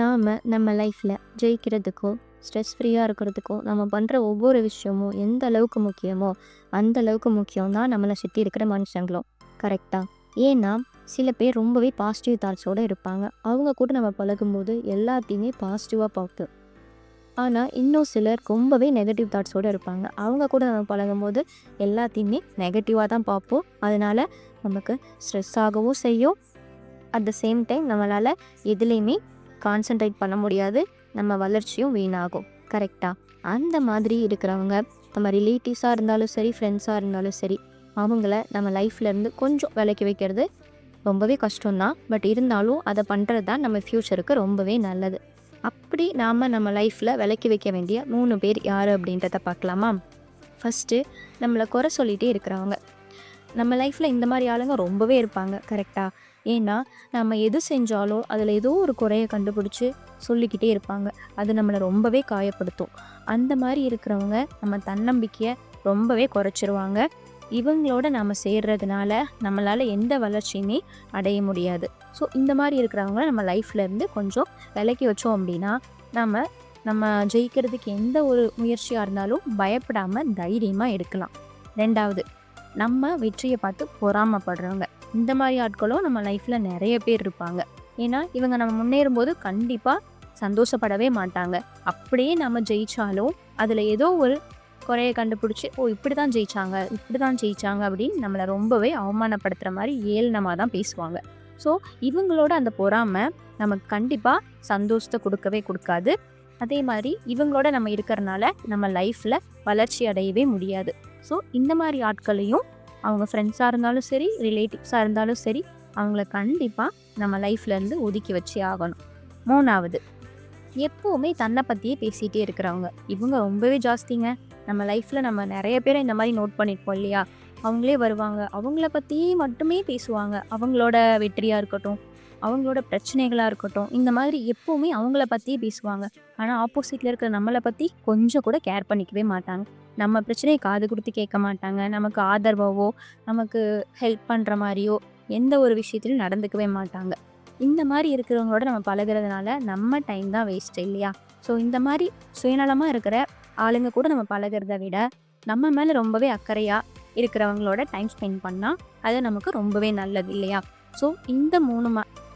நாம் நம்ம லைஃப்பில் ஜெயிக்கிறதுக்கோ ஸ்ட்ரெஸ் ஃப்ரீயாக இருக்கிறதுக்கோ நம்ம பண்ணுற ஒவ்வொரு விஷயமும் எந்த அளவுக்கு முக்கியமோ அந்த அளவுக்கு முக்கியம் தான் நம்மளை சுற்றி இருக்கிற மனுஷங்களும். கரெக்டாக ஏன்னா சில பேர் ரொம்பவே பாசிட்டிவ் தாட்ஸோடு இருப்பாங்க. அவங்க கூட நம்ம பழகும்போது எல்லாத்தையுமே பாசிட்டிவாக பார்த்து. ஆனால் இன்னும் சிலர் ரொம்பவே நெகட்டிவ் தாட்ஸோடு இருப்பாங்க. அவங்க கூட நம்ம பழகும்போது எல்லாத்தையுமே நெகட்டிவாக தான் பார்ப்போம். அதனால் நமக்கு ஸ்ட்ரெஸ் ஆகவும் செய்யும். அட் த சேம் டைம் நம்மளால் எதுலேயுமே கான்சென்ட்ரேட் பண்ண முடியாது. நம்ம வளர்ச்சியும் வீணாகும். கரெக்டாக அந்த மாதிரி இருக்கிறவங்க நம்ம ரிலேட்டிவ்ஸாக இருந்தாலும் சரி ஃப்ரெண்ட்ஸாக இருந்தாலும் சரி அவங்கள நம்ம லைஃப்லேருந்து கொஞ்சம் விலைக்கு வைக்கிறது ரொம்பவே கஷ்டம்தான். பட் இருந்தாலும் அதை பண்ணுறது தான் நம்ம ஃப்யூச்சருக்கு ரொம்பவே நல்லது. அப்படி நாம் நம்ம லைஃப்பில் விலக்கி வைக்க வேண்டிய மூணு பேர் யார் அப்படின்றத பார்க்கலாமா? ஃபஸ்ட்டு நம்மளை குறை சொல்லிகிட்டே இருக்கிறவங்க. நம்ம லைஃப்பில் இந்த மாதிரி ஆளுங்க ரொம்பவே இருப்பாங்க. கரெக்டாக ஏன்னா நம்ம எது செஞ்சாலும் அதில் ஏதோ ஒரு குறையை கண்டுபிடிச்சி சொல்லிக்கிட்டே இருப்பாங்க. அது நம்மளை ரொம்பவே காயப்படுத்தும். அந்த மாதிரி இருக்கிறவங்க நம்ம தன்னம்பிக்கையை ரொம்பவே குறைச்சிருவாங்க. இவங்களோட நாம் சேர்றதுனால நம்மளால் எந்த வளர்ச்சியுமே அடைய முடியாது. ஸோ இந்த மாதிரி இருக்கிறவங்கள நம்ம லைஃப்லேருந்து கொஞ்சம் விலக்கி வச்சோம் அப்படின்னா நம்ம நம்ம ஜெயிக்கிறதுக்கு எந்த ஒரு முயற்சியாக இருந்தாலும் பயப்படாமல் தைரியமாக எடுக்கலாம். ரெண்டாவது நம்ம வெற்றியை பார்த்து பொறாமப்படுறவங்க. இந்த மாதிரி ஆட்களும் நம்ம லைஃப்பில் நிறைய பேர் இருப்பாங்க. ஏன்னா இவங்க நம்ம முன்னேறும் போது கண்டிப்பாக சந்தோஷப்படவே மாட்டாங்க. அப்படியே நம்ம ஜெயித்தாலும் அதில் ஏதோ ஒரு குறையை கண்டுபிடிச்சி ஓ இப்படி தான் ஜெயித்தாங்க இப்படி தான் ஜெயிச்சாங்க அப்படின்னு நம்மளை ரொம்பவே அவமானப்படுத்துகிற மாதிரி ஏளனமாக தான் பேசுவாங்க. ஸோ இவங்களோட அந்த பொறாமை நமக்கு கண்டிப்பாக சந்தோஷத்தை கொடுக்கவே கொடுக்காது. அதே மாதிரி இவங்களோட நம்ம இருக்கிறனால நம்ம லைஃப்பில் வளர்ச்சி அடையவே முடியாது. ஸோ இந்த மாதிரி ஆட்களையும் அவங்க ஃப்ரெண்ட்ஸாக இருந்தாலும் சரி ரிலேட்டிவ்ஸாக இருந்தாலும் சரி அவங்கள கண்டிப்பாக நம்ம லைஃப்லேருந்து ஒதுக்கி வச்சு ஆகணும். மூணாவது எப்போவுமே தன்னை பற்றியே பேசிகிட்டே இருக்கிறவங்க. இவங்க ரொம்பவே ஜாஸ்திங்க. நம்ம லைஃப்பில் நம்ம நிறைய பேரை இந்த மாதிரி நோட் பண்ணியிருப்போம் இல்லையா? அவங்களே வருவாங்க. அவங்கள பற்றியே மட்டுமே பேசுவாங்க. அவங்களோட வெற்றியாக இருக்கட்டும் அவங்களோட பிரச்சனைகளாக இருக்கட்டும் இந்த மாதிரி எப்போவுமே அவங்கள பற்றியே பேசுவாங்க. ஆனால் ஆப்போசிட்டில் இருக்கிற நம்மளை பற்றி கொஞ்சம் கூட கேர் பண்ணிக்கவே மாட்டாங்க. நம்ம பிரச்சனையை காது கொடுத்து கேட்க மாட்டாங்க. நமக்கு ஆதரவாவோ நமக்கு ஹெல்ப் பண்ணுற மாதிரியோ எந்த ஒரு விஷயத்திலும் நடந்துக்கவே மாட்டாங்க. இந்த மாதிரி இருக்கிறவங்களோட நம்ம பழகுறதுனால நம்ம டைம் தான் வேஸ்ட் இல்லையா? ஸோ இந்த மாதிரி சுயநலமாக இருக்கிற ஆளுங்க கூட நம்ம பழகிறத விட நம்ம மேலே ரொம்பவே அக்கறையாக இருக்கிறவங்களோட டைம் ஸ்பெண்ட் பண்ணால் அது நமக்கு ரொம்பவே நல்லது இல்லையா? ஸோ இந்த மூணு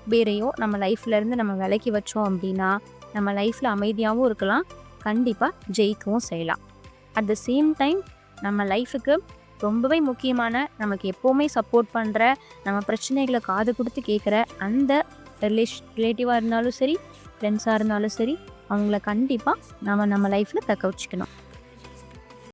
ம பேரையும் நம்ம லைஃப்லேருந்து நம்ம விலக்கி வச்சோம் அப்படின்னா நம்ம லைஃப்பில் அமைதியாகவும் இருக்கலாம். கண்டிப்பாக ஜெயிக்கவும் செய்யலாம். அட் த சேம் டைம் நம்ம லைஃபுக்கு ரொம்பவே முக்கியமான நமக்கு எப்போவுமே சப்போர்ட் பண்ணுற நம்ம பிரச்சனைகளை காது கொடுத்து கேட்குற அந்த ரிலேஷ் ரிலேட்டிவாக இருந்தாலும் சரி ஃப்ரெண்ட்ஸாக இருந்தாலும் சரி அவங்கள கண்டிப்பாக நம்ம நம்ம லைஃப்பில் தக்க வச்சுக்கணும்.